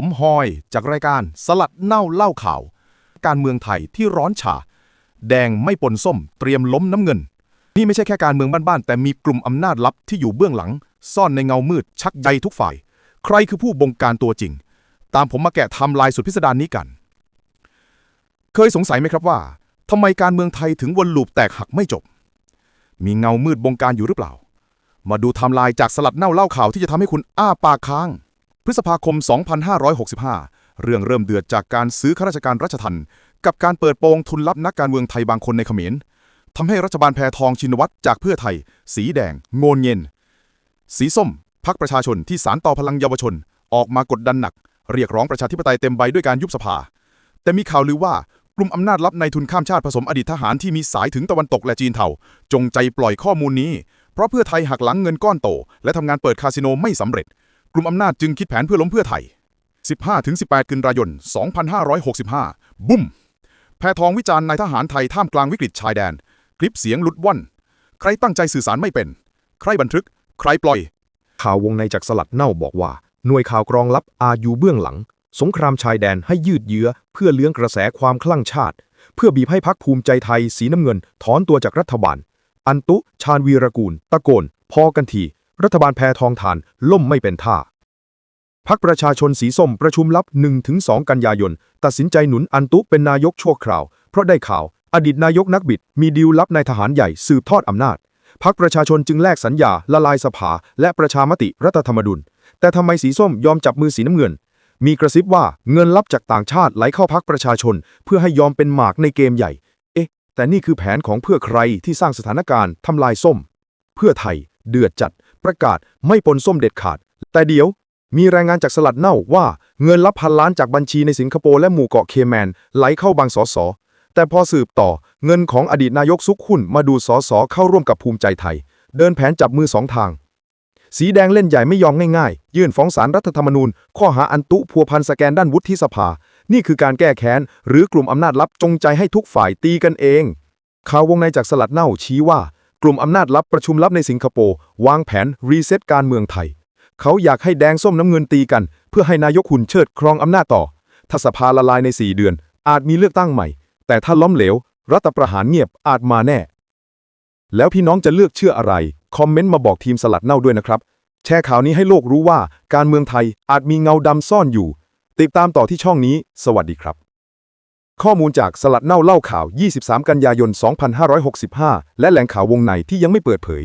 ผมฮอยจากรายการสลัดเน่าเล่าข่าว การเมืองไทยที่ร้อนฉา แดงไม่ปนส้ม เตรียมล้มน้ำเงิน นี่ไม่ใช่แค่การเมืองบ้านๆ แต่มีกลุ่มอำนาจลับที่อยู่เบื้องหลัง ซ่อนในเงามืดชักใยทุกฝ่าย ใครคือผู้บงการตัวจริง ตามผมมาแกะทำลายสุดพิสดารนนี้กัน เคยสงสัยไหมครับว่าทำไมการเมืองไทยถึงวนลูปแตกหักไม่จบ มีเงามืดบงการอยู่หรือเปล่า มาดูทม์ไลน์จากสลัดเน่าเล่าข่าวที่จะทำให้คุณอ้าปากค้าง พฤษภาคม 2565 เรื่องเริ่มเดือดจากการซื้อข้าราชการรัชทันกับการเปิดโปงทุนลับนักการเมืองไทยบางคนในเขมรทำให้รัฐบาลแพทองชินวัตรจากเพื่อไทย สีแดง โงนเย็น สีส้มพักประชาชนที่สารต่อพลังเยาวชน ออกมากดดันหนัก เรียกร้องประชาธิปไตยเต็มใบด้วยการยุบสภา แต่มีข่าวลือว่ากลุ่มอำนาจลับในทุนข้ามชาติผสมอดีตทหารที่มีสายถึงตะวันตกและจีนเทาจงใจปล่อยข้อมูลนี้ เพราะเพื่อไทยหักหลังเงินก้อนโต และทำงานเปิดคาสิโนไม่สำเร็จ ลุ่มอำนาจจึงคิดแผนเพื่อล้มเพื่อไทย 15-18 กันยายน 2565 บุ้ม แพทองวิจารณ์นายทหารไทยท่ามกลางวิกฤตชายแดน คลิปเสียงลุดว่อน ใครตั้งใจสื่อสารไม่เป็น ใครบันทึก ใครปล่อย ข่าววงในจากสลัดเน่าบอกว่า หน่วยข่าวกรองลับอาอยู่เบื้องหลัง สงครามชายแดนให้ยืดเยื้อ เพื่อเลี้ยงกระแสความคลั่งชาติ เพื่อบีบให้พักภูมิใจไทยสีน้ำเงิน ถอนตัวจากรัฐบาล อันตุ ชาญวีรกูล ตะโกน พอกันที รัฐบาลแพทองทานล่มไม่เป็นท่าพักประชาชนสีส้มประชุมลับ 1-2 กันยายน ตัดสินใจหนุนอันตุเป็นนายกชั่วคราว เพราะได้ข่าว อดีตนายกนักบิด มีดีลลับนายทหารใหญ่สืบทอดอำนาจ พักประชาชนจึงแลกสัญญาละลายสภา และประชามติรัฐธรรมนูญแต่ทำไมสีส้มยอมจับมือสีน้ำเงิน มีกระซิบว่าเงินลับจากต่างชาติไหลเข้าพักประชาชน เพื่อให้ยอมเป็นหมากในเกมใหญ่ เอ๊ะ แต่นี่คือแผนของเพื่อใครที่สร้างสถานการณ์ทำลายส้ม เพื่อไทย เดือดจัด ประกาศไม่ปนส้มเด็ดขาด แต่เดี๋ยวมีรายงานจากสลัดเน่าว่าเงินลับพันล้านจากบัญชีในสิงคโปร์และหมู่เกาะเคแมนไหลเข้าบางสอสอแต่พอสืบต่อเงินของอดีตนายกซุกหุ้นมาดูสอสอเข้าร่วมกับภูมิใจไทย เดินแผนจับมือสองทาง สีแดงเล่นใหญ่ไม่ยอมง่ายๆ ยื่นฟ้องศาลรัฐธรรมนูญ ข้อหาอันตุพัวพันสแกนด้านวุฒิสภา นี่คือการแก้แค้น หรือกลุ่มอำนาจลับจงใจให้ทุกฝ่ายตีกันเองข่าววงในจากสลัดเน่าชี้ว่า กลุ่มอำนาจลับประชุมลับในสิงคโปร์วางแผนรีเซ็ตการเมืองไทย เขาอยากให้แดงส้มน้ำเงินตีกัน เพื่อให้นายกหุ่นเชิดครองอำนาจต่อ ถ้าสภาละลายใน 4 เดือน อาจมีเลือกตั้งใหม่ แต่ถ้าล้มเหลว รัฐประหารเงียบอาจมาแน่ แล้วพี่น้องจะเลือกเชื่ออะไร คอมเมนต์มาบอกทีมสลัดเน่าด้วยนะครับ แชร์ข่าวนี้ให้โลกรู้ว่าการเมืองไทยอาจมีเงาดำซ่อนอยู่ ติดตามต่อที่ช่องนี้ สวัสดีครับ ข้อมูลจากสลัดเน่าเล่าข่าว 23 กันยายน 2565 และแหล่งข่าววงในที่ยังไม่เปิดเผย